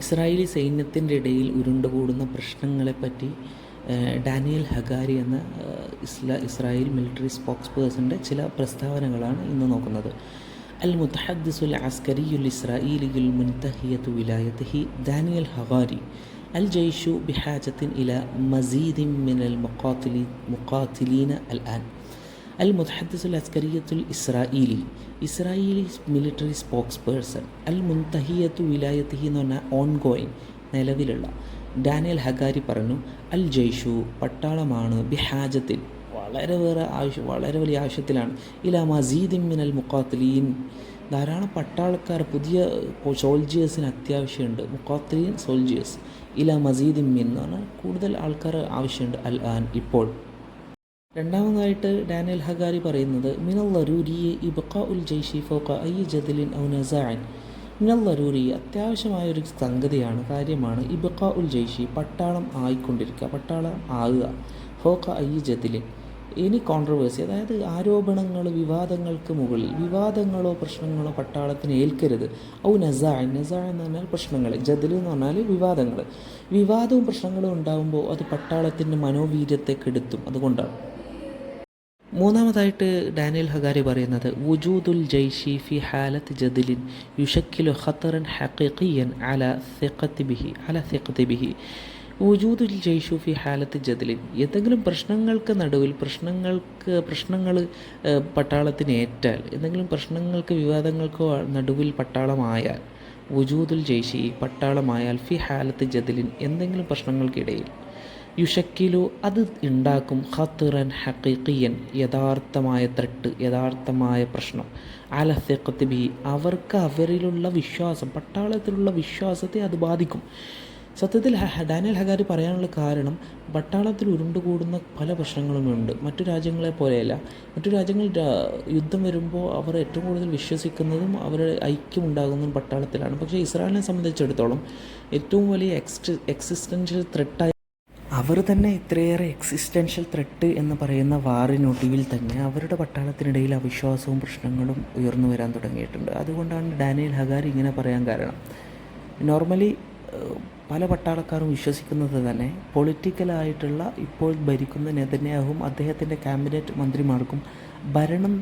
Israeli സൈന്യത്തിന്റെ ഇടയിൽ ഉരുണ്ടുകൂടുന്ന പ്രശ്നങ്ങളെപ്പറ്റി Daniel Hagari എന്ന ഇസ്ല ഇസ്രായേൽ മിലിറ്ററി സ്പോക്സ് പേഴ്സന്റെ ചില പ്രസ്താവനകളാണ് ഇന്ന് നോക്കുന്നത്. അൽ മുത്തഹദ്ദിസുൽ അസ്കരിയുൽ ഇസ്രായേലിയുൽ മുൻതഹിയത്തു വിലായത്തിഹി ദാനിയൽ ഹഗാരി അൽ ജയ്ഷു ബിഹാജത്തിൻ ഇല മസീദിൻ മിനൽ മുഖാത്തിലി മുഖാത്തിലീന അൽ ആൻ അൽ മുഹദ്സുൽ അസ്കരിയത്തുൽ Israeli Israeli military spokesperson അൽ മുൻതഹിയത്തു വിലായത്തിഹി എന്ന് പറഞ്ഞാൽ ഓൺ ഗോയിങ് നിലവിലുള്ള ഡാനിയൽ ഹഗാരി പറഞ്ഞു അൽ ജയ്ഷു പട്ടാളമാണ് ബിഹാജത്തിൽ വളരെ വേറെ ആവശ്യം വളരെ വലിയ ആവശ്യത്തിലാണ്. ഇല മസീദിൻ മിനൽ മുഖാത്തലീൻ. ധാരാളം പട്ടാളക്കാർ പുതിയ സോൾജിയേഴ്സിന് അത്യാവശ്യമുണ്ട്. മുഖാത്തലീൻ സോൾജിയേഴ്സ് ഇല മസീദിൻ മിൻ എന്ന് പറഞ്ഞാൽ കൂടുതൽ ആൾക്കാർ ആവശ്യമുണ്ട് അൽ ആൻ ഇപ്പോൾ. രണ്ടാമതായിട്ട് ഡാനിയൽ ഹഗാരി പറയുന്നത് മിനൽ ലറൂരി ഇബക്ക ഉൽ ജയ്ഷി ഫോക്ക ഐ ജദലിൻ ഔ നസാൻ മിനൽ ലറൂരി അത്യാവശ്യമായ ഒരു സംഗതിയാണ് കാര്യമാണ് ഇബക്ക ഉൽ ജയ്ഷി പട്ടാളം ആയിക്കൊണ്ടിരിക്കുക പട്ടാളം ആകുക ഫോക്ക ഐ ജദലിൻ. ഇനി കോൺട്രവേഴ്സി അതായത് ആരോപണങ്ങൾ വിവാദങ്ങൾക്ക് മുകളിൽ വിവാദങ്ങളോ പ്രശ്നങ്ങളോ പട്ടാളത്തിന് ഏൽക്കരുത്. ഔ നസാ നസാ എന്ന് പറഞ്ഞാൽ പ്രശ്നങ്ങൾ ജദൽ എന്ന് പറഞ്ഞാൽ വിവാദങ്ങൾ. വിവാദവും പ്രശ്നങ്ങളും ഉണ്ടാകുമ്പോൾ അത് പട്ടാളത്തിന്റെ മനോവീര്യത്തെ കെടുത്തും അതുകൊണ്ടാണ്. മൂന്നാമതായിട്ട് ഡാനിയൽ ഹഗാരി പറയുന്നത് വുജൂദുൽ ജയ്ഷി ഫി ഹാലത്ത് ജദിലിൻ യുഷക്കിലു ഖത്തറൻ ഹഖീഖിയൻ അല സെക്കത്ത് ബിഹി അല സെക്കത്ത് ബിഹി. വുജൂദുൽ ജയ്ഷു ഫി ഹാലത്ത് ജദിലിൻ എന്തെങ്കിലും പ്രശ്നങ്ങൾക്ക് നടുവിൽ പ്രശ്നങ്ങൾക്ക് പ്രശ്നങ്ങൾ പട്ടാളത്തിന് ഏറ്റാൽ എന്തെങ്കിലും പ്രശ്നങ്ങൾക്ക് വിവാദങ്ങൾക്കോ നടുവിൽ പട്ടാളമായാൽ വുജൂദുൽ ജയ്ഷി പട്ടാളമായാൽ ഫി ഹാലത്ത് ജദിലിൻ എന്തെങ്കിലും പ്രശ്നങ്ങൾക്കിടയിൽ. യുഷക്കിലു അത് ഉണ്ടാക്കും ഖത്തുറൻ ഹക്കീക്കിയൻ യഥാർത്ഥമായ ത്രട്ട് യഥാർത്ഥമായ പ്രശ്നം. അല സെക്കത്ത് ബി അവർക്ക് അവരിലുള്ള വിശ്വാസം പട്ടാളത്തിലുള്ള വിശ്വാസത്തെ അത് ബാധിക്കും. സത്യത്തിൽ ഡാനിയൽ ഹഗാരി പറയാനുള്ള കാരണം പട്ടാളത്തിൽ ഉരുണ്ടുകൂടുന്ന പല പ്രശ്നങ്ങളുമുണ്ട്. മറ്റു രാജ്യങ്ങളെ പോലെയല്ല. മറ്റു രാജ്യങ്ങൾ യുദ്ധം വരുമ്പോൾ അവർ ഏറ്റവും കൂടുതൽ വിശ്വസിക്കുന്നതും അവരുടെ ഐക്യമുണ്ടാകുന്നതും പട്ടാളത്തിലാണ്. പക്ഷേ ഇസ്രായേലിനെ സംബന്ധിച്ചിടത്തോളം ഏറ്റവും വലിയ എക്സ്റ്റ് എക്സിസ്റ്റൻഷ്യൽ ത്രെട്ടായി അവർ തന്നെ ഇത്രയേറെ എക്സിസ്റ്റൻഷ്യൽ ത്രെട്ട് എന്ന് പറയുന്ന വാറിനൊടുവിൽ തന്നെ അവരുടെ പട്ടാളത്തിനിടയിൽ അവിശ്വാസവും പ്രശ്നങ്ങളും ഉയർന്നു വരാൻ തുടങ്ങിയിട്ടുണ്ട്. അതുകൊണ്ടാണ് ഡാനിയൽ ഹഗാരി ഇങ്ങനെ പറയാൻ കാരണം. നോർമലി പല പട്ടാളക്കാരും വിശ്വസിക്കുന്നത് തന്നെ പൊളിറ്റിക്കലായിട്ടുള്ള ഇപ്പോൾ ഭരിക്കുന്ന നെതന്യാഹും അദ്ദേഹത്തിന്റെ ക്യാബിനറ്റ് മന്ത്രിമാർക്കും ഭരണം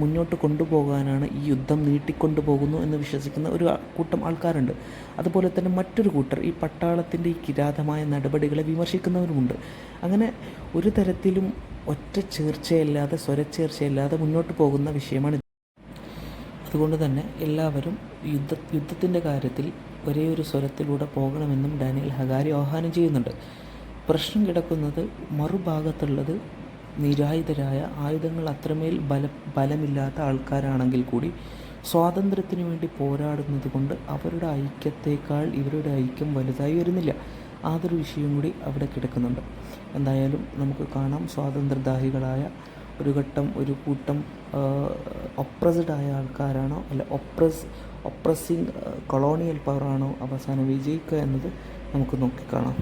മുന്നോട്ട് കൊണ്ടുപോകാനാണ് ഈ യുദ്ധം നീട്ടിക്കൊണ്ടുപോകുന്നു എന്ന് വിശ്വസിക്കുന്ന ഒരു കൂട്ടം ആൾക്കാരുണ്ട്. അതുപോലെ തന്നെ മറ്റൊരു കൂട്ടർ ഈ പട്ടാളത്തിന്റെ ഈ കിരാതമായ നടപടികളെ വിമർശിക്കുന്നവരുമുണ്ട്. അങ്ങനെ ഒരു തരത്തിലും ഒറ്റ ചേർച്ചയല്ലാതെ സ്വരച്ചേർച്ചയല്ലാതെ മുന്നോട്ട് പോകുന്ന വിഷയമാണ് അതുകൊണ്ട് തന്നെ എല്ലാവരും യുദ്ധ യുദ്ധത്തിന്റെ കാര്യത്തിൽ ഒരേ ഒരു സ്വരത്തിലൂടെ പോകണമെന്നും ഡാനിയൽ ഹഗാരി ആഹ്വാനം ചെയ്യുന്നുണ്ട്. പ്രശ്നം കിടക്കുന്നത് മറുഭാഗത്തുള്ളത് നിരായുധരായ ആയുധങ്ങൾ അത്രമേൽ ബല ബലമില്ലാത്ത ആൾക്കാരാണെങ്കിൽ കൂടി സ്വാതന്ത്ര്യത്തിന് വേണ്ടി പോരാടുന്നത് കൊണ്ട് അവരുടെ ഐക്യത്തേക്കാൾ ഇവരുടെ ഐക്യം വലുതായി വരുന്നില്ല. അതൊരു വിഷയം കൂടി അവിടെ കിടക്കുന്നുണ്ട്. എന്തായാലും നമുക്ക് കാണാം സ്വാതന്ത്ര്യദാഹികളായ ഒരു ഘട്ടം ഒരു കൂട്ടം ഒപ്രസ്ഡായ ആൾക്കാരാണോ അല്ല ഒപ്രസ് ഒപ്രസിങ് കൊളോണിയൽ പവറാണോ അവസാനം വിജയിക്കുക എന്നത് നമുക്ക് നോക്കിക്കാണാം.